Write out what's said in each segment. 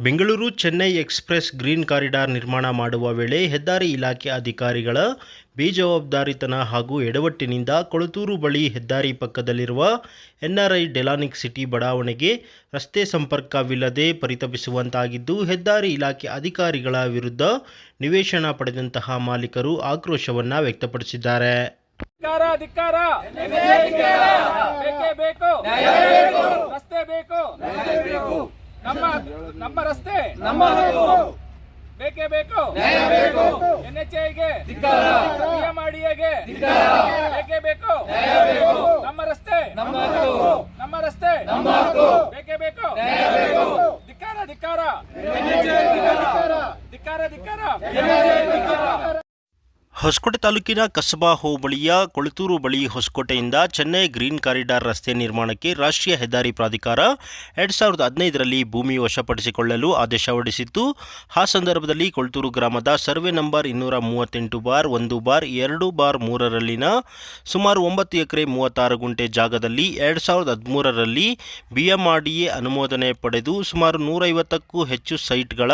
Bengaluru Chennai express green corridor ನಿರ್ಮಾಣ ಮಾಡುವ ವೇಳೆ ಹೆದ್ದಾರಿ ಇಲಾಖೆ ಅಧಿಕಾರಿಗಳ ಬೇಜವಾಬ್ದಾರಿತನ ಹಾಗೂ ಎಡವಟ್ಟಿನಿಂದ ಕೊಳತೂರು ಬಳಿ ಹೆದ್ದಾರಿ ಪಕ್ಕದಲ್ಲಿರುವ ಎನ್ಆರ್ಐ ಡೆಲಾನಿಕ್ ಸಿಟಿ ಬಡಾವಣೆಗೆ ರಸ್ತೆ ಸಂಪರ್ಕವಿಲ್ಲದೆ ಪರಿತಪಿಸುವಂತಾಗಿದ್ದು ಹೆದ್ದಾರಿ ಇಲಾಖೆ ಅಧಿಕಾರಿಗಳ ವಿರುದ್ಧ ನಿವೇಶನ ಪಡೆದಂತಹ ಮಾಲೀಕರು ಆಕ್ರೋಶವನ್ನು ವ್ಯಕ್ತಪಡಿಸಿದ್ದಾರೆ. ಅಧಿಕಾರ ಅಧಿಕಾರ! ಬೇಕೇ ಬೇಕು ರಸ್ತೆ ಬೇಕು! ನಮ್ಮ ನಮ್ಮ ರಸ್ತೆ. ನಮ್ಮ ಬೇಕೇ ಬೇಕು. ಎನ್ ಎಚ್ ಐಗೆ ಡಿಎಂಆರ್ಡಿಎಗೆ ಬೇಕೇ ಬೇಕು. ನಮ್ಮ ರಸ್ತೆ. ನಮ್ಮ ರಸ್ತೆ. ಹೊಸಕೋಟೆ ತಾಲೂಕಿನ ಕಸಬಾ ಹೋಬಳಿಯ ಕೊಳತೂರು ಬಳಿ ಹೊಸಕೋಟೆಯಿಂದ ಚೆನ್ನೈ ಗ್ರೀನ್ ಕಾರಿಡಾರ್ ರಸ್ತೆ ನಿರ್ಮಾಣಕ್ಕೆ ರಾಷ್ಟ್ರೀಯ ಹೆದ್ದಾರಿ ಪ್ರಾಧಿಕಾರ ಎರಡು ಸಾವಿರದ ಹದಿನೈದರಲ್ಲಿ ಭೂಮಿ ವಶಪಡಿಸಿಕೊಳ್ಳಲು ಆದೇಶ ಹೊರಡಿಸಿತ್ತು. ಆ ಸಂದರ್ಭದಲ್ಲಿ ಕೊಳತೂರು ಗ್ರಾಮದ ಸರ್ವೆ ನಂಬರ್ ಇನ್ನೂರ ಮೂವತ್ತೆಂಟು ಬಾರ್ ಒಂದು ಬಾರ್ ಎರಡು ಬಾರ್ ಮೂರರಲ್ಲಿನ ಸುಮಾರು ಒಂಬತ್ತು ಎಕರೆ ಮೂವತ್ತಾರು ಗುಂಟೆ ಜಾಗದಲ್ಲಿ ಎರಡು ಸಾವಿರದ ಹದಿಮೂರರಲ್ಲಿ ಬಿಎಂಆರ್ಡಿಎ ಅನುಮೋದನೆ ಪಡೆದು ಸುಮಾರು ನೂರೈವತ್ತಕ್ಕೂ ಹೆಚ್ಚು ಸೈಟ್ಗಳ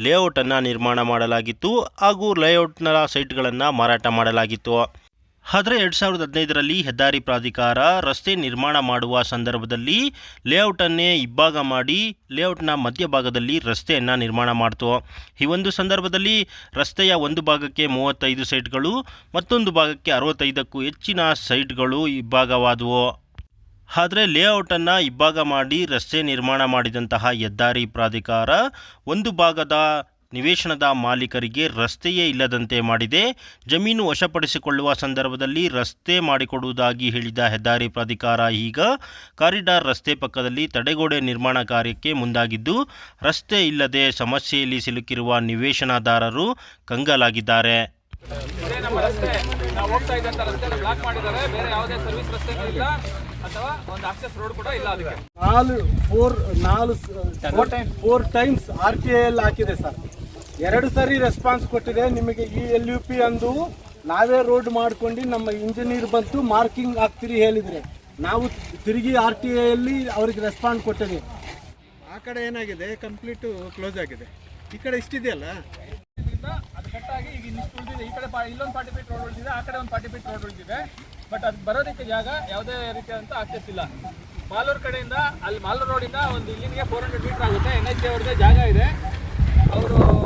ಲೇಔಟನ್ನು ನಿರ್ಮಾಣ ಮಾಡಲಾಗಿತ್ತು. ಹಾಗೂ ಲೇಔಟ್ನ ಸೈಟ್ಗಳನ್ನು ಮಾರಾಟ ಮಾಡಲಾಗಿತ್ತು. ಆದರೆ ಎರಡು ಸಾವಿರದ ಹದಿನೈದರಲ್ಲಿ ಹೆದ್ದಾರಿ ಪ್ರಾಧಿಕಾರ ರಸ್ತೆ ನಿರ್ಮಾಣ ಮಾಡುವ ಸಂದರ್ಭದಲ್ಲಿ ಲೇಔಟನ್ನೇ ಇಬ್ಬಾಗ ಮಾಡಿ ಲೇಔಟ್ನ ಮಧ್ಯಭಾಗದಲ್ಲಿ ರಸ್ತೆಯನ್ನು ನಿರ್ಮಾಣ ಮಾಡ್ತು. ಈ ಒಂದು ಸಂದರ್ಭದಲ್ಲಿ ರಸ್ತೆಯ ಒಂದು ಭಾಗಕ್ಕೆ ಮೂವತ್ತೈದು ಸೈಟ್ಗಳು, ಮತ್ತೊಂದು ಭಾಗಕ್ಕೆ ಅರವತ್ತೈದಕ್ಕೂ ಹೆಚ್ಚಿನ ಸೈಟ್ಗಳು ಇಬ್ಬಾಗವಾದವು ಆದರೆ ಲೇಔಟನ್ನು ಇಬ್ಬಾಗ ಮಾಡಿ ರಸ್ತೆ ನಿರ್ಮಾಣ ಮಾಡಿದಂತಹ ಹೆದ್ದಾರಿ ಪ್ರಾಧಿಕಾರ ಒಂದು ಭಾಗದ ನಿವೇಶನದ ಮಾಲೀಕರಿಗೆ ರಸ್ತೆಯೇ ಇಲ್ಲದಂತೆ ಮಾಡಿದೆ. ಜಮೀನು ವಶಪಡಿಸಿಕೊಳ್ಳುವ ಸಂದರ್ಭದಲ್ಲಿ ರಸ್ತೆ ಮಾಡಿಕೊಡುವುದಾಗಿ ಹೇಳಿದ ಹೆದ್ದಾರಿ ಪ್ರಾಧಿಕಾರ ಈಗ ಕಾರಿಡಾರ್ ರಸ್ತೆ ಪಕ್ಕದಲ್ಲಿ ತಡೆಗೋಡೆ ನಿರ್ಮಾಣ ಕಾರ್ಯಕ್ಕೆ ಮುಂದಾಗಿದ್ದು ರಸ್ತೆ ಇಲ್ಲದೆ ಸಮಸ್ಯೆಯಲ್ಲಿ ಸಿಲುಕಿರುವ ನಿವೇಶನದಾರರು ಕಂಗಾಲಾಗಿದ್ದಾರೆ. ನಮ್ಮ ರಸ್ತೆ ನಾವು ಹೋಗ್ತಾ ಇದ್ದಂತ ರಸ್ತೆನ ಬ್ಲಾಕ್ ಮಾಡಿದ್ದಾರೆ. ಬೇರೆ ಯಾವುದೇ ಸರ್ವಿಸ್ ರಸ್ತೆನೂ ಇಲ್ಲ ಅಥವಾ ಒಂದು ಆಕ್ಸೆಸ್ ರೋಡ್ ಕೂಡ ಇಲ್ಲ ಅದಕ್ಕೆ. ನಾಲ್ ಫೋರ್ ನಾಲ್ four times R T I ಹಾಕಿದೆ ಸರ್. ಎರಡು ಸಾರಿ ರೆಸ್ಪಾನ್ಸ್ ಕೊಟ್ಟಿದೆ. ನಿಮಗೆ ಈ ಎಲ್ ಯು ಪಿ ಅಂದು ನಾವೇ ರೋಡ್ ಮಾಡ್ಕೊಂಡು ನಮ್ಮ ಇಂಜಿನಿಯರ್ ಬಂತು ಮಾರ್ಕಿಂಗ್ ಹಾಕ್ತಿರಿ ಹೇಳಿದರೆ. ನಾವು ತಿರುಗಿ ಆರ್ ಟಿ ಐಯಲ್ಲಿ ಅವ್ರಿಗೆ ರೆಸ್ಪಾನ್ಸ್ ಕೊಟ್ಟಿದೆ. ಆ ಕಡೆ ಏನಾಗಿದೆ? ಕಂಪ್ಲೀಟ್ ಕ್ಲೋಸ್ ಆಗಿದೆ. ಈ ಕಡೆ ಇಷ್ಟಿದೆಯಲ್ಲ? ಇದರಿಂದ ಅದು ಕಟ್ಟಾಗಿ ಈಗ ಇನ್ನಿಷ್ಟು ಉಳಿದಿದೆ. ಈ ಕಡೆ ಪಾ- ಇಲ್ಲೊಂದು ಫಾರ್ಟಿ ಫೀಟ್ ರೋಡ್ ಉಳಿದಿದೆ ಆ ಕಡೆ ಒಂದು ಫಾರ್ಟಿ ಫೀಟ್ ರೋಡ್ ಉಳಿದಿದೆ. ಬಟ್ ಅದು ಬರೋದಕ್ಕೆ ಜಾಗ ಯಾವುದೇ ರೀತಿಯಾದಂಥ ಆಕ್ಸೆಸ್ ಇಲ್ಲ. ಮಾಲೂರು ಕಡೆಯಿಂದ ಅಲ್ಲಿ ಮಾಲೂರು ರೋಡಿಂದ ಒಂದು ಇಲ್ಲಿಗೆ ಫೋರ್ ಹಂಡ್ರೆಡ್ ಮೀಟರ್ ಆಗುತ್ತೆ. ಎನ್ ಎಚ್ ಅವ್ರದ್ದೇ ಜಾಗ ಇದೆ. ಅವರು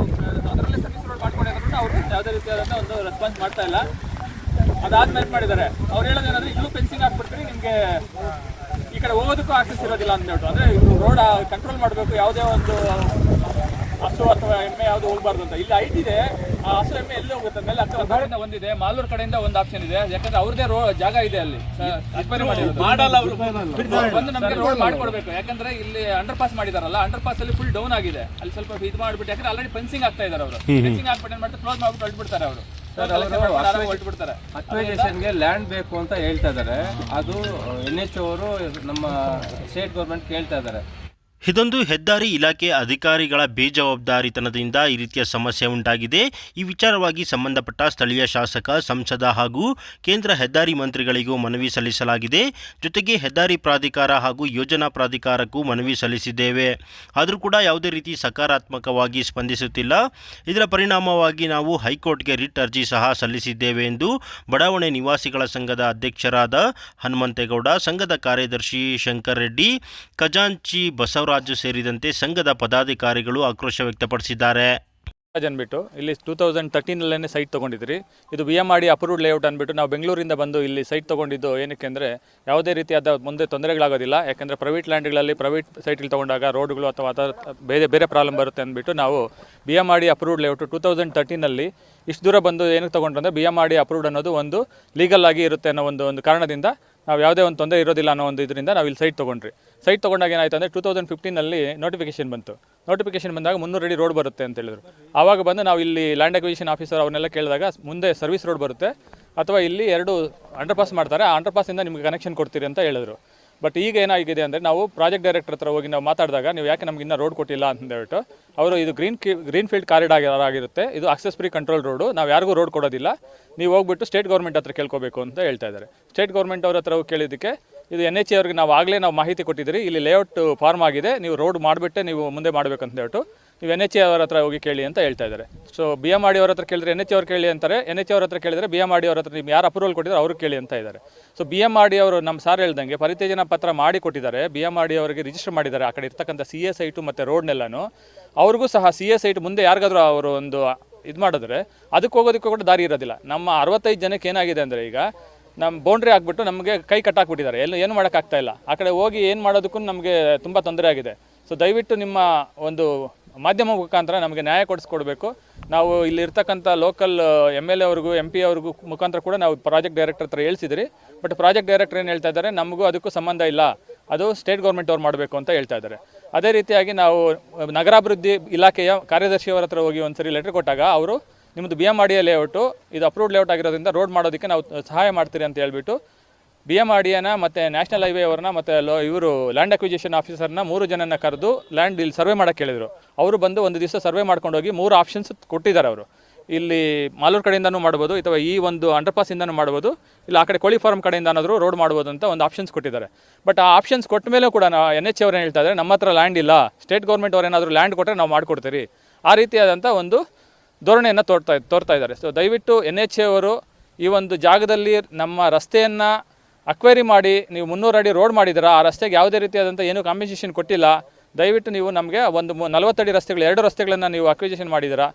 ಅದರಲ್ಲೇ ಸರ್ವಿಸ್ ರೋಡ್ ಮಾಡ್ಕೊಂಡಿದ್ರು ಅವರು ಯಾವುದೇ ರೀತಿಯಾದಂಥ ಒಂದು ರೆಸ್ಪಾನ್ಸ್ ಮಾಡ್ತಾ ಇಲ್ಲ. ಅದಾದ್ಮೇಲೆ ಮಾಡಿದ್ದಾರೆ? ಅವ್ರು ಹೇಳೋದೇನಂದ್ರೆ ಇಲ್ಲೂ ಫೆನ್ಸಿಂಗ್ ಹಾಕ್ಬಿಡ್ತೀವಿ ನಿಮಗೆ ಈ ಕಡೆ ಹೋಗೋದಕ್ಕೂ ಆಕ್ಸೆಸ್ ಇರೋದಿಲ್ಲ ಅಂದ್ಬಿಟ್ಟು ಅಂದ್ರೆ ಅಂದರೆ ರೋಡ್ ಕಂಟ್ರೋಲ್ ಮಾಡಬೇಕು, ಯಾವುದೇ ಒಂದು ಹಸು ಅಥವಾ ಎಮ್ಮೆ ಯಾವುದು ಹೋಗ್ಬಾರ್ದು ಅಂತ. ಇಲ್ಲಿ ಐಟ್ ಇದೆ. ಆ ಹಸು ಎಮ್ಮೆ ಎಲ್ಲಿ ಹೋಗುತ್ತೆ? ಮೇಲೆ ಅಕ್ಕ ಕಡೆಯಿಂದ ಒಂದಿದೆ. ಮಾಲೂರ್ ಕಡೆಯಿಂದ ಒಂದು ಆಪ್ಷನ್ ಇದೆ. ಯಾಕಂದ್ರೆ ಅವ್ರದೇ ರೋ ಜಾಗ ಇದೆ ಅಲ್ಲಿ. ಮಾಡಲ್ಲ ಅವರು. ಬಂದು ನಮಗೆ ರೋಡ್ ಮಾಡ್ಕೊಡ್ಬೇಕು. ಯಾಕಂದ್ರೆ ಇಲ್ಲಿ ಅಂಡರ್ ಪಾಸ್ ಮಾಡಿದಾರಲ್ಲ ಅಂಡರ್ ಪಾಸ್ ಅಲ್ಲಿ ಫುಲ್ ಡೌನ್ ಆಗಿದೆ. ಅಲ್ಲಿ ಸ್ವಲ್ಪ ಇದು ಮಾಡ್ಬಿಟ್ಟು ಯಾಕಂದ್ರೆ ಆಲ್ರೆಡಿ ಫೆನ್ಸಿಂಗ್ ಆಗ್ತಾ ಇದಾರೆ ಅವರು. ಫೆನ್ಸಿಂಗ್ ಹಾಕ್ಬಿಟ್ಟು ಏನ್ ಮಾಡ್ತಾರೆ? ಕ್ಲೋಸ್ ಮಾಡ್ಬಿಟ್ಟು ಹೊರಟ್ಬಿಡ್ತಾರೆ ಅವರು. ಅಕ್ವಿಜೇಷನ್ಗೆ ಲ್ಯಾಂಡ್ ಬೇಕು ಅಂತ ಹೇಳ್ತಾ ಇದ್ದಾರೆ ಅದು ಎನ್ ಎಚ್ ಅವರು ನಮ್ಮ ಸ್ಟೇಟ್ ಗೌರ್ಮೆಂಟ್ ಕೇಳ್ತಾ ಇದ್ದಾರೆ ಇದೊಂದು ಹೆದ್ದಾರಿ ಇಲಾಖೆ ಅಧಿಕಾರಿಗಳ ಬೇಜವಾಬ್ದಾರಿತನದಿಂದ ಈ ರೀತಿಯ ಸಮಸ್ಯೆ ಉಂಟಾಗಿದೆ. ಈ ವಿಚಾರವಾಗಿ ಸಂಬಂಧಪಟ್ಟ ಸ್ಥಳೀಯ ಶಾಸಕ, ಸಂಸದ ಹಾಗೂ ಕೇಂದ್ರ ಹೆದ್ದಾರಿ ಮಂತ್ರಿಗಳಿಗೂ ಮನವಿ ಸಲ್ಲಿಸಲಾಗಿದೆ. ಜೊತೆಗೆ ಹೆದ್ದಾರಿ ಪ್ರಾಧಿಕಾರ ಹಾಗೂ ಯೋಜನಾ ಪ್ರಾಧಿಕಾರಕ್ಕೂ ಮನವಿ ಸಲ್ಲಿಸಿದ್ದೇವೆ. ಆದರೂ ಕೂಡ ಯಾವುದೇ ರೀತಿ ಸಕಾರಾತ್ಮಕವಾಗಿ ಸ್ಪಂದಿಸುತ್ತಿಲ್ಲ. ಇದರ ಪರಿಣಾಮವಾಗಿ ನಾವು ಹೈಕೋರ್ಟ್ಗೆ ರಿಟ್ ಅರ್ಜಿ ಸಹ ಸಲ್ಲಿಸಿದ್ದೇವೆ ಎಂದು ಬಡಾವಣೆ ನಿವಾಸಿಗಳ ಸಂಘದ ಅಧ್ಯಕ್ಷರಾದ ಹನುಮಂತೇಗೌಡ, ಸಂಘದ ಕಾರ್ಯದರ್ಶಿ ಶಂಕರ್ ರೆಡ್ಡಿ, ಖಜಾಂಚಿ ಬಸವರಾಜು ಸೇರಿದಂತೆ ಸಂಘದ ಪದಾಧಿಕಾರಿಗಳು ಆಕ್ರೋಶ ವ್ಯಕ್ತಪಡಿಸಿದ್ದಾರೆ. ರಾಜ್ ಅಂದ್ಬಿಟ್ಟು, ಇಲ್ಲಿ ಟೂ ತೌಸಂಡ್ ತರ್ಟೀನಲ್ಲೇ ಸೈಟ್ ತೊಗೊಂಡಿದ್ರಿ. ಇದು B M R D approved layout ಅಂದ್ಬಿಟ್ಟು, ನಾವು ಬೆಂಗಳೂರಿಂದ ಬಂದು ಇಲ್ಲಿ ಸೈಟ್ ತೊಗೊಂಡಿದ್ದು ಏನಕ್ಕೆ ಅಂದರೆ, ಯಾವುದೇ ರೀತಿಯಾದ ಮುಂದೆ ತೊಂದರೆಗಳಾಗೋದಿಲ್ಲ. ಯಾಕೆಂದರೆ ಪ್ರೈವೇಟ್ ಲ್ಯಾಂಡ್ಗಳಲ್ಲಿ ಪ್ರೈವೇಟ್ ಸೈಟಲ್ಲಿ ತೊಗೊಂಡಾಗ ರೋಡ್ಗಳು ಅಥವಾ ಅದರ ಬೇರೆ ಬೇರೆ ಪ್ರಾಬ್ಲಮ್ ಬರುತ್ತೆ ಅಂದ್ಬಿಟ್ಟು, ನಾವು B M R D approved layout two thousand ತರ್ಟೀನಲ್ಲಿ ಇಷ್ಟು ದೂರ ಬಂದು ಏನಕ್ಕೆ ತೊಗೊಂಡ್ರೆ ಬಿ ಎಂ ಆಡಿ ಅಪ್ರೂವ್ಡ್ ಅನ್ನೋದು ಒಂದು ಲೀಗಲ್ ಆಗಿ ಇರುತ್ತೆ ಅನ್ನೋ ಒಂದು ಒಂದು ಕಾರಣದಿಂದ ನಾವು ಯಾವುದೇ ಒಂದು ತೊಂದರೆ ಇರೋದಿಲ್ಲ ಅನ್ನೋ ಒಂದು ಇದರಿಂದ ನಾವು ಇಲ್ಲಿ ಸೈಟ್ ತೊಗೊಂಡ್ರಿ. ಸೈಟ್ ತೊಗೊಂಡಾಗ ಏನಾಯ್ತು ಅಂದರೆ ಟೂ ತೌಸಂಡ್ ಫಿಫ್ಟೀನಲ್ಲಿ ನೋಟಿಫಿಕೇಶನ್ ಬಂತು. ನೋಟಿಫಿಕೇಶನ್ ಬಂದಾಗ ಮುನ್ನೂರು ಅಡಿ ರೋಡ್ ಬರುತ್ತೆ ಅಂತ ಹೇಳಿದ್ರು. ಆವಾಗ ಬಂದು ನಾವು ಇಲ್ಲಿ ಲ್ಯಾಂಡ್ ಅಕ್ವಿಷನ್ ಆಫೀಸರ್ ಅವನ್ನೆಲ್ಲ ಕೇಳಿದಾಗ ಮುಂದೆ ಸರ್ವಿಸ್ ರೋಡ್ ಬರುತ್ತೆ. ಅಥವಾ ಇಲ್ಲಿ ಎರಡು ಅಂಡರ್ ಪಾಸ್ ಮಾಡ್ತಾರೆ. ಆ ಅಂಡರ್ ಪಾಸಿಂದ ನಿಮಗೆ ಕನೆಕ್ಷನ್ ಕೊಡ್ತೀರಿ ಅಂತ ಹೇಳಿದ್ರು. ಬಟ್ ಈಗ ಏನಾಗಿದೆ ಅಂದರೆ ನಾವು ಪ್ರಾಜೆಕ್ಟ್ ಡೈರೆಕ್ಟರ್ ಹತ್ರ ಹೋಗಿ ನಾವು ಮಾತಾಡಿದಾಗ ನೀವು ಯಾಕೆ ನಮ್ಗೆ ಇನ್ನೂ ರೋಡ್ ಕೊಟ್ಟಿಲ್ಲ ಅಂತ ಹೇಳ್ಬಿಟ್ಟು ಅವರು ಇದು ಗ್ರೀನ್ ಗ್ರೀನ್ ಫೀಲ್ಡ್ ಕಾರಿಡಾರ್ ಆಗಿರುತ್ತೆ. ಇದು ಅಕ್ಸೆಸ್ ಫ್ರೀ ಕಂಟ್ರೋಲ್ ರೋಡು ನಾವು ಯಾರಿಗೂ ರೋಡ್ ಕೊಡೋದಿಲ್ಲ. ನೀವು ಹೋಗ್ಬಿಟ್ಟು ಸ್ಟೇಟ್ ಗೌರ್ಮೆಂಟ್ ಹತ್ರ ಕೇಳ್ಕೋಬೇಕು ಅಂತ ಹೇಳ್ತಾ ಇದ್ದಾರೆ. ಸ್ಟೇಟ್ ಗೌರ್ಮೆಂಟ್ ಅವ್ರ ಹತ್ರ ಹೋಗಿ ಕೇಳಿದ್ದಕ್ಕೆ ಇದು ಎನ್ ಎಚ್ ಅವ್ರಿಗೆ ನಾವು ಆಗಲೇ ನಾವು ಮಾಹಿತಿ ಕೊಟ್ಟಿದ್ದೀರಿ. ಇಲ್ಲಿ ಲೇಔಟ್ ಫಾರ್ಮ್ ಆಗಿದೆ. ನೀವು ರೋಡ್ ಮಾಡಿಬಿಟ್ಟೆ ನೀವು ಮುಂದೆ ಮಾಡಬೇಕಂತ ಹೇಳ್ಬಿಟ್ಟು ನೀವು ಎನ್ ಎಚ್ ಅವರ ಹತ್ರ ಹೋಗಿ ಕೇಳಿ ಅಂತ ಹೇಳ್ತಾ ಇದ್ದಾರೆ. ಸೊ ಬಿ ಎಂ ಆರ್ ಹತ್ರ ಕೇಳಿದ್ರೆ ಎನ್ ಎಚ್ ಅವ್ರು ಕೇಳಿ ಅಂತಾರೆ. ಎನ್ ಎಚ್ ಅವ್ರ ಹತ್ರ ಕೇಳಿದ್ರೆ ಬಿ ಎಂ ಆರ್ ಡಿ ಅವ್ರ ಹತ್ರ ನೀವು ಯಾರು ಅಪ್ರೂವಲ್ ಕೊಟ್ಟಿದ್ದಾರೆ ಅವ್ರಿಗೆ ಕೇಳಿ ಅಂತ ಇದ್ದಾರೆ. ಸೊ ಬಿ ಎಂ ಆರ್ ಅವರು ನಮ್ಮ ಸಾರ್ ಹೇಳ್ದಂಗೆ ಪರಿತ್ಯಜನ ಪತ್ರ ಮಾಡಿ ಕೊಟ್ಟಿದ್ದಾರೆ. ಬಿ ಎಂ ಆರ್ ಡಿ ಅವರಿಗೆ ರಿಜಿಸ್ಟರ್ ಮಾಡಿದ್ದಾರೆ ಆ ಕಡೆ ಇರ್ತಕ್ಕಂಥ ಸಿ ಎಸ್ ಐಟು ಮತ್ತು ರೋಡ್ನೆಲ್ಲನೂ ಅವ್ರಿಗೂ ಸಹ ಸಿ ಎಸ್ ಐಟು ಮುಂದೆ ಯಾರಿಗಾದ್ರೂ ಅವರು ಒಂದು ಇದು ಮಾಡಿದ್ರೆ ಅದಕ್ಕೆ ಹೋಗೋದಕ್ಕೆ ಕೂಡ ದಾರಿ ಇರೋದಿಲ್ಲ. ನಮ್ಮ ಅರವತ್ತೈದು ಜನಕ್ಕೆ ಏನಾಗಿದೆ ಅಂದರೆ ಈಗ ನಮ್ಮ ಬೌಂಡ್ರಿ ಹಾಕ್ಬಿಟ್ಟು ನಮಗೆ ಕೈ ಕಟ್ಟಾಕ್ಬಿಟ್ಟಿದ್ದಾರೆ. ಎಲ್ಲ ಏನು ಮಾಡೋಕ್ಕಾಗ್ತಾ ಇಲ್ಲ. ಆ ಕಡೆ ಹೋಗಿ ಏನು ಮಾಡೋದಕ್ಕೂ ನಮಗೆ ತುಂಬ ತೊಂದರೆ ಆಗಿದೆ. ಸೊ ದಯವಿಟ್ಟು ನಿಮ್ಮ ಒಂದು ಮಾಧ್ಯಮ ಮುಖಾಂತರ ನಮಗೆ ನ್ಯಾಯ ಕೊಡಿಸ್ಕೊಡ್ಬೇಕು. ನಾವು ಇಲ್ಲಿರ್ತಕ್ಕಂಥ ಲೋಕಲ್ ಎಂ ಎಲ್ ಎ ಅವ್ರಿಗೂ ಎಂ ಪಿ ಅವ್ರಿಗೂ ಮುಖಾಂತರ ಕೂಡ ನಾವು ಪ್ರಾಜೆಕ್ಟ್ ಡೈರೆಕ್ಟರ್ ಹತ್ರ ಹೇಳ್ಸಿದ್ರಿ. ಬಟ್ ಪ್ರಾಜೆಕ್ಟ್ ಡೈರೆಕ್ಟರ್ ಏನು ಹೇಳ್ತಾ ಇದ್ದಾರೆ, ನಮಗೂ ಅದಕ್ಕೂ ಸಂಬಂಧ ಇಲ್ಲ. ಅದು ಸ್ಟೇಟ್ ಗೌರ್ಮೆಂಟ್ ಅವ್ರು ಮಾಡಬೇಕು ಅಂತ ಹೇಳ್ತಾ ಇದ್ದಾರೆ. ಅದೇ ರೀತಿಯಾಗಿ ನಾವು ನಗರಾಭಿವೃದ್ಧಿ ಇಲಾಖೆಯ ಕಾರ್ಯದರ್ಶಿಯವರ ಹತ್ರ ಹೋಗಿ ಒಂದ್ಸರಿ ಲೆಟರ್ ಕೊಟ್ಟಾಗ ಅವರು ನಿಮ್ಮದು B M R D layout ಇದು ಅಪ್ರೂವ್ಡ್ ಲೇಔಟ್ ಆಗಿರೋದ್ರಿಂದ ರೋಡ್ ಮಾಡೋದಕ್ಕೆ ನಾವು ಸಹಾಯ ಮಾಡ್ತೀರಿ ಅಂತ ಹೇಳ್ಬಿಟ್ಟು ಬಿ ಎಂ ಆರ್ ಡಿಯನ್ನ ಮತ್ತು ನ್ಯಾಷನಲ್ ಹೈವೇ ಅವ್ರನ್ನ ಮತ್ತು ಲೋ, ಇವರು ಲ್ಯಾಂಡ್ ಅಕ್ವಿಜೇಷನ್ ಆಫೀಸರ್ನ ಮೂರು ಜನನ ಕರೆದು ಲ್ಯಾಂಡ್ ಇಲ್ಲಿ ಸರ್ವೆ ಮಾಡೋಕ್ಕೆ ಕೇಳಿದರು ಅವರು ಬಂದು ಒಂದು ದಿವಸ ಸರ್ವೆ ಮಾಡ್ಕೊಂಡು ಹೋಗಿ ಮೂರು ಆಪ್ಷನ್ಸ್ ಕೊಟ್ಟಿದ್ದಾರೆ ಅವರು. ಇಲ್ಲಿ ಮಾಲೂರು ಕಡೆಯಿಂದನೂ ಮಾಡ್ಬೋದು, ಅಥವಾ ಈ ಒಂದು ಅಂಡರ್ಪಾಸಿಂದನೂ ಮಾಡ್ಬೋದು, ಇಲ್ಲ ಆ ಕಡೆ ಕೋಳಿ ಫಾರ್ಮ್ ಕಡೆಯಿಂದ ಏನಾದರೂ ರೋಡ್ ಮಾಡ್ಬೋದು ಅಂತ ಒಂದು ಆಪ್ಷನ್ಸ್ ಕೊಟ್ಟಿದ್ದಾರೆ. ಬಟ್ ಆ ಆಪ್ಷನ್ಸ್ ಕೊಟ್ಟ ಮೇಲೆ ಕೂಡ ಎನ್ ಎಚ್ ಅವ್ರು ಹೇಳ್ತಾ ಇದ್ದಾರೆ, ನಮ್ಮ ಹತ್ರ ಲ್ಯಾಂಡ್ ಇಲ್ಲ ಸ್ಟೇಟ್ ಗೌರ್ಮೆಂಟ್ ಅವ್ರು ಏನಾದರೂ ಲ್ಯಾಂಡ್ ಕೊಟ್ಟರೆ ನಾವು ಮಾಡಿಕೊಡ್ತೀರಿ. ಆ ರೀತಿಯಾದಂಥ ಒಂದು ಧೋರಣೆಯನ್ನು ತೋರ್ತಾ ತೋರ್ತಾ ಇದ್ದಾರೆ. ಸೊ ದಯವಿಟ್ಟು ಎನ್ ಎಚ್ ಎ ಅವರು ಈ ಒಂದು ಜಾಗದಲ್ಲಿ ನಮ್ಮ ರಸ್ತೆಯನ್ನು ಅಕ್ವೈರಿ ಮಾಡಿ, ನೀವು ಮುನ್ನೂರು ಅಡಿ ರೋಡ್ ಮಾಡಿದ್ದೀರಾ, ಆ ರಸ್ತೆಗೆ ಯಾವುದೇ ರೀತಿಯಾದಂಥ ಏನೂ ಕಾಂಪನ್ಸೇಷನ್ ಕೊಟ್ಟಿಲ್ಲ. ದಯವಿಟ್ಟು ನೀವು ನಮಗೆ ಒಂದು ನಲವತ್ತಡಿ ರಸ್ತೆಗಳು, ಎರಡು ರಸ್ತೆಗಳನ್ನು ನೀವು ಅಕ್ವಿಜೇಷನ್ ಮಾಡಿದ್ದೀರಾ.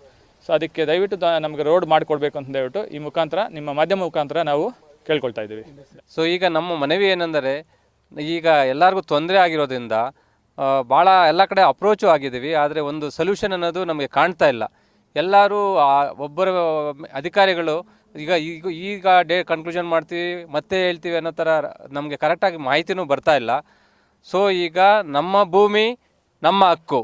ಸೊ ಅದಕ್ಕೆ ದಯವಿಟ್ಟು ನಮಗೆ ರೋಡ್ ಮಾಡಿಕೊಡ್ಬೇಕು ಅಂತ ಹೇಳ್ಬಿಟ್ಟು ಈ ಮುಖಾಂತರ, ನಿಮ್ಮ ಮಾಧ್ಯಮ ಮುಖಾಂತರ ನಾವು ಕೇಳ್ಕೊಳ್ತಾ ಇದ್ದೀವಿ. ಸೊ ಈಗ ನಮ್ಮ ಮನವಿ ಏನೆಂದರೆ, ಈಗ ಎಲ್ಲರಿಗೂ ತೊಂದರೆ ಆಗಿರೋದ್ರಿಂದ ಭಾಳ ಎಲ್ಲ ಕಡೆ ಅಪ್ರೋಚು ಆಗಿದ್ದೀವಿ, ಆದರೆ ಒಂದು ಸೊಲ್ಯೂಷನ್ ಅನ್ನೋದು ನಮಗೆ ಕಾಣ್ತಾ ಇಲ್ಲ. ಎಲ್ಲರೂ ಒಬ್ಬರ, ಅಧಿಕಾರಿಗಳು, ಈಗ ಈಗ ಈಗ ಡೇ ಕನ್ಕ್ಲೂಷನ್ ಮಾಡ್ತೀವಿ, ಮತ್ತೆ ಹೇಳ್ತೀವಿ ಅನ್ನೋ ಥರ ನಮಗೆ ಕರೆಕ್ಟಾಗಿ ಮಾಹಿತಿನೂ ಬರ್ತಾ ಇಲ್ಲ. ಸೊ ಈಗ ನಮ್ಮ ಭೂಮಿ, ನಮ್ಮ ಹಕ್ಕು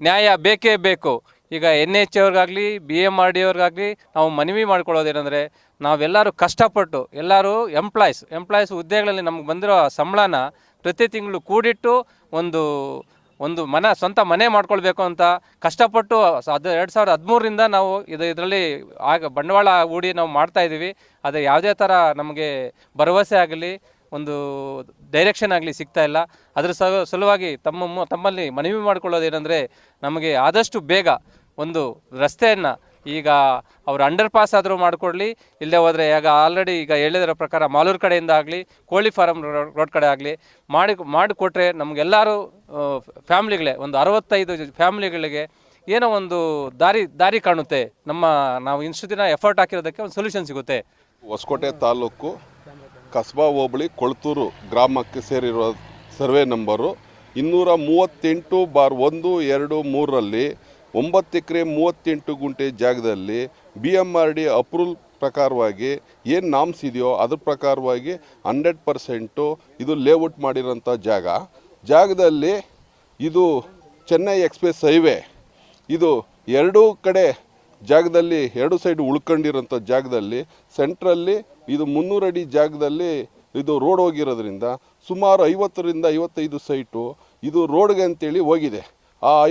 ನ್ಯಾಯ ಬೇಕೇ ಬೇಕು. ಈಗ ಎನ್ ಎಚ್ ಅವ್ರಿಗಾಗಲಿ ಬಿ ಎಂ ಆರ್ ಡಿ ಅವ್ರಿಗಾಗಲಿ, ನಾವು ಮನವಿ ಮಾಡ್ಕೊಳ್ಳೋದೇನೆಂದರೆ ನಾವೆಲ್ಲರೂ ಕಷ್ಟಪಟ್ಟು, ಎಲ್ಲರೂ ಎಂಪ್ಲಾಯ್ಸ್ ಎಂಪ್ಲಾಯ್ಸ್ ಹುದ್ದೆಗಳಲ್ಲಿ ನಮ್ಗೆ ಬಂದಿರೋ ಸಂಬಳನ ಪ್ರತಿ ತಿಂಗಳು ಕೂಡಿಟ್ಟು ಒಂದು ಒಂದು ಮನೆ ಸ್ವಂತ ಮನೆ ಮಾಡ್ಕೊಳ್ಬೇಕು ಅಂತ ಕಷ್ಟಪಟ್ಟು ಅದು ಎರಡು ಸಾವಿರದ ಹದಿಮೂರರಿಂದ ನಾವು ಇದು ಇದರಲ್ಲಿ ಆಗ ಬಂಡವಾಳ ಹೂಡಿ ನಾವು ಮಾಡ್ತಾ ಇದ್ದೀವಿ. ಆದರೆ ಯಾವುದೇ ಥರ ನಮಗೆ ಭರವಸೆ ಆಗಲಿ, ಒಂದು ಡೈರೆಕ್ಷನ್ ಆಗಲಿ ಸಿಗ್ತಾ ಇಲ್ಲ. ಅದರ ಸಲ, ಸಲುವಾಗಿ ತಮ್ಮ ತಮ್ಮಲ್ಲಿ ಮನವಿ ಮಾಡಿಕೊಳ್ಳೋದೇನೆಂದರೆ ನಮಗೆ ಆದಷ್ಟು ಬೇಗ ಒಂದು ರಸ್ತೆಯನ್ನು ಈಗ ಅವರು ಅಂಡರ್ ಪಾಸ್ ಆದರೂ ಮಾಡಿಕೊಡ್ಲಿ, ಇಲ್ಲದೆ ಹೋದರೆ ಈಗ ಆಲ್ರೆಡಿ ಈಗ ಹೇಳಿದ್ರ ಪ್ರಕಾರ ಮಾಲೂರು ಕಡೆಯಿಂದ ಆಗಲಿ, ಕೋಳಿ ಫಾರಂ ರೋಡ್ ಕಡೆ ಆಗಲಿ, ಮಾಡಿ ಮಾಡಿಕೊಟ್ರೆ ನಮಗೆಲ್ಲರೂ ಫ್ಯಾಮ್ಲಿಗಳೇ, ಒಂದು ಅರವತ್ತೈದು ಫ್ಯಾಮ್ಲಿಗಳಿಗೆ ಏನೋ ಒಂದು ದಾರಿ ದಾರಿ ಕಾಣುತ್ತೆ. ನಮ್ಮ, ನಾವು ಇಷ್ಟು ದಿನ ಎಫರ್ಟ್ ಹಾಕಿರೋದಕ್ಕೆ ಒಂದು ಸೊಲ್ಯೂಷನ್ ಸಿಗುತ್ತೆ. ಹೊಸಕೋಟೆ ತಾಲೂಕು ಕಸ್ಬಾ ಹೋಬಳಿ ಕೊಳ್ತೂರು ಗ್ರಾಮಕ್ಕೆ ಸೇರಿರುವ ಸರ್ವೆ ನಂಬರು ಇನ್ನೂರ ಮೂವತ್ತೆಂಟು ಬಾರ್ ಒಂದು ಎರಡು ಮೂರರಲ್ಲಿ ಒಂಬತ್ತು ಎಕರೆ ಮೂವತ್ತೆಂಟು ಗುಂಟೆ ಜಾಗದಲ್ಲಿ B M R D approval ಪ್ರಕಾರವಾಗಿ ಏನು ನಾಮ್ಸ್ ಇದೆಯೋ ಅದ್ರ ಪ್ರಕಾರವಾಗಿ ಹಂಡ್ರೆಡ್ ಪರ್ಸೆಂಟು ಇದು ಲೇಔಟ್ ಮಾಡಿರೋಂಥ ಜಾಗ. ಜಾಗದಲ್ಲಿ ಇದು ಚೆನ್ನೈ ಎಕ್ಸ್ಪ್ರೆಸ್ ಹೈವೇ. ಇದು ಎರಡೂ ಕಡೆ ಜಾಗದಲ್ಲಿ ಎರಡು ಸೈಡ್ ಉಳ್ಕೊಂಡಿರೋಂಥ ಜಾಗದಲ್ಲಿ ಸೆಂಟ್ರಲ್ಲಿ ಇದು ಮುನ್ನೂರು ಅಡಿ ಜಾಗದಲ್ಲಿ ಇದು ರೋಡ್ ಹೋಗಿರೋದ್ರಿಂದ ಸುಮಾರು ಐವತ್ತರಿಂದ ಐವತ್ತೈದು ಸೈಟು ಇದು ರೋಡ್ಗೆ ಅಂತೇಳಿ ಹೋಗಿದೆ.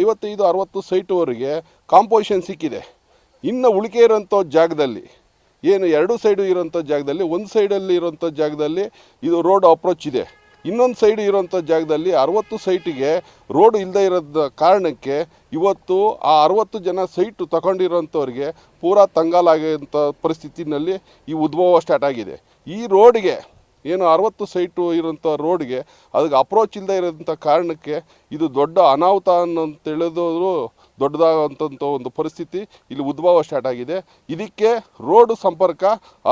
ಐವತ್ತೈದು, ಅರವತ್ತು ಸೈಟುವರೆಗೆ ಕಾಂಪೋಸಿಷನ್ ಸಿಕ್ಕಿದೆ. ಇನ್ನು ಉಳಿಕೆ ಇರೋಂಥ ಜಾಗದಲ್ಲಿ, ಏನು ಎರಡು ಸೈಡು ಇರೋಂಥ ಜಾಗದಲ್ಲಿ, ಒಂದು ಸೈಡಲ್ಲಿ ಇರೋಂಥ ಜಾಗದಲ್ಲಿ ಇದು ರೋಡ್ ಅಪ್ರೋಚ್ ಇದೆ. ಇನ್ನೊಂದು ಸೈಡ್ ಇರೋಂಥ ಜಾಗದಲ್ಲಿ ಅರವತ್ತು ಸೈಟಿಗೆ ರೋಡ್ ಇಲ್ಲದೆ ಇರೋದ ಕಾರಣಕ್ಕೆ ಇವತ್ತು ಆ ಅರವತ್ತು ಜನ ಸೈಟು ತಗೊಂಡಿರೋಂಥವ್ರಿಗೆ ಪೂರಾ ತಂಗಾಲಾಗಿರೋಂಥ ಪರಿಸ್ಥಿತಿನಲ್ಲಿ ಈ ಉದ್ಭವ ಸ್ಟಾರ್ಟ್ ಆಗಿದೆ. ಈ ರೋಡ್ಗೆ ಏನು ಅರವತ್ತು ಸೈಟು ಇರೋಂಥ ರೋಡ್ಗೆ ಅದಕ್ಕೆ ಅಪ್ರೋಚ್ ಇಲ್ಲದೆ ಇರೋಂಥ ಕಾರಣಕ್ಕೆ ಇದು ದೊಡ್ಡ ಅನಾಹುತ ಅನ್ನೋಂತ ತಿಳಿದವರು ದೊಡ್ಡದಾದಂಥ ಒಂದು ಪರಿಸ್ಥಿತಿ ಇಲ್ಲಿ ಉದ್ಭವ ಸ್ಟಾರ್ಟ್ ಆಗಿದೆ. ಇದಕ್ಕೆ ರೋಡ್ ಸಂಪರ್ಕ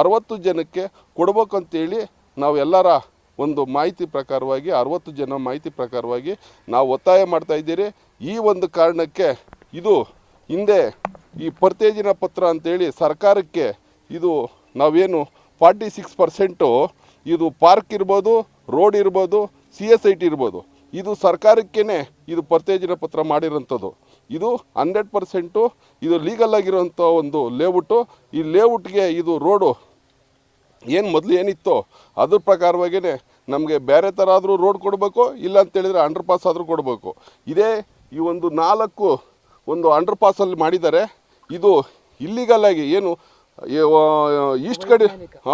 ಅರವತ್ತು ಜನಕ್ಕೆ ಕೊಡ್ಬೇಕಂತೇಳಿ ನಾವು ನಾವೆಲ್ಲರ ಒಂದು ಮಾಹಿತಿ ಪ್ರಕಾರವಾಗಿ, ಅರವತ್ತು ಜನ ಮಾಹಿತಿ ಪ್ರಕಾರವಾಗಿ ನಾವು ಒತ್ತಾಯ ಮಾಡ್ತಾ ಇದ್ದೀರಿ. ಈ ಒಂದು ಕಾರಣಕ್ಕೆ ಇದು ಹಿಂದೆ ಈ ಪರ್ತೇಜಿನ ಪತ್ರ ಅಂತೇಳಿ ಸರ್ಕಾರಕ್ಕೆ ಇದು ನಾವೇನು ಫಾರ್ಟಿ ಸಿಕ್ಸ್ ಪರ್ಸೆಂಟು ಇದು ಪಾರ್ಕ್ ಇರ್ಬೋದು, ರೋಡ್ ಇರ್ಬೋದು ಸಿ ಎಸ್ ಐ ಟಿ ಇರ್ಬೋದು. ಇದು ಸರ್ಕಾರಕ್ಕೇ ಇದು ಪರ್ತೇಜಿನ ಪತ್ರ ಮಾಡಿರೋಂಥದ್ದು. ಇದು ಹಂಡ್ರೆಡ್ ಪರ್ಸೆಂಟು ಇದು ಲೀಗಲ್ ಆಗಿರೋಂಥ ಒಂದು ಲೇಔಟು ಈ ಲೇಔಟ್ಗೆ ಇದು ರೋಡು ಏನು ಮೊದಲು ಏನಿತ್ತೋ ಅದ್ರ ಪ್ರಕಾರವಾಗಿಯೇ ನಮಗೆ ಬೇರೆ ಥರ ಆದರೂ ರೋಡ್ ಕೊಡಬೇಕು, ಇಲ್ಲ ಅಂತೇಳಿದರೆ ಅಂಡರ್ ಪಾಸ್ ಆದರೂ ಕೊಡಬೇಕು. ಇದೇ ಈ ಒಂದು ನಾಲ್ಕು ಒಂದು ಅಂಡರ್ ಪಾಸಲ್ಲಿ ಮಾಡಿದ್ದಾರೆ. ಇದು ಇಲ್ಲಿಗಲ್ ಆಗಿ ಏನು ಈಸ್ಟ್ ಕಡೆ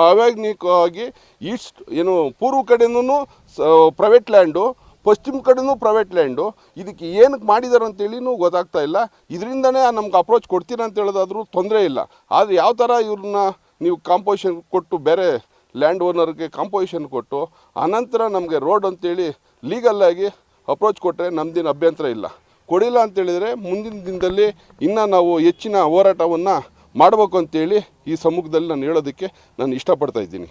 ಅವೈಜ್ಞಿಕವಾಗಿ ಈಸ್ಟ್, ಏನು, ಪೂರ್ವ ಕಡೆನೂ ಪ್ರೈವೇಟ್ ಲ್ಯಾಂಡು, ಪಶ್ಚಿಮ ಕಡೆನೂ ಪ್ರೈವೇಟ್ ಲ್ಯಾಂಡು, ಇದಕ್ಕೆ ಏನಕ್ಕೆ ಮಾಡಿದ್ದಾರೆ ಅಂತೇಳಿನೂ ಗೊತ್ತಾಗ್ತಾ ಇಲ್ಲ. ಇದರಿಂದನೇ ನಮ್ಗೆ ಅಪ್ರೋಚ್ ಕೊಡ್ತೀರ ಅಂತ ಹೇಳೋದಾದ್ರೂ ತೊಂದರೆ ಇಲ್ಲ. ಆದರೆ ಯಾವ ಥರ ಇವ್ರನ್ನ ನೀವು ಕಾಂಪೋಸಿಷನ್ ಕೊಟ್ಟು ಬೇರೆ ಲ್ಯಾಂಡ್ ಓನರ್ಗೆ ಕಾಂಪೋಸಿಷನ್ ಕೊಟ್ಟು ಆನಂತರ ನಮಗೆ ರೋಡ್ ಅಂತೇಳಿ ಲೀಗಲ್ಲಾಗಿ ಅಪ್ರೋಚ್ ಕೊಟ್ಟರೆ ನಮ್ದಿನ ಅಭ್ಯಂತರ ಇಲ್ಲ. ಕೊಡಿಲ್ಲ ಅಂತೇಳಿದರೆ ಮುಂದಿನ ದಿನದಲ್ಲಿ ಇನ್ನೂ ನಾವು ಹೆಚ್ಚಿನ ಹೋರಾಟವನ್ನು ಮಾಡಬೇಕು ಅಂತೇಳಿ ಈ ಸಮ್ಮುಖದಲ್ಲಿ ನಾನು ಹೇಳೋದಕ್ಕೆ ನಾನು ಇಷ್ಟಪಡ್ತಾ ಇದ್ದೀನಿ.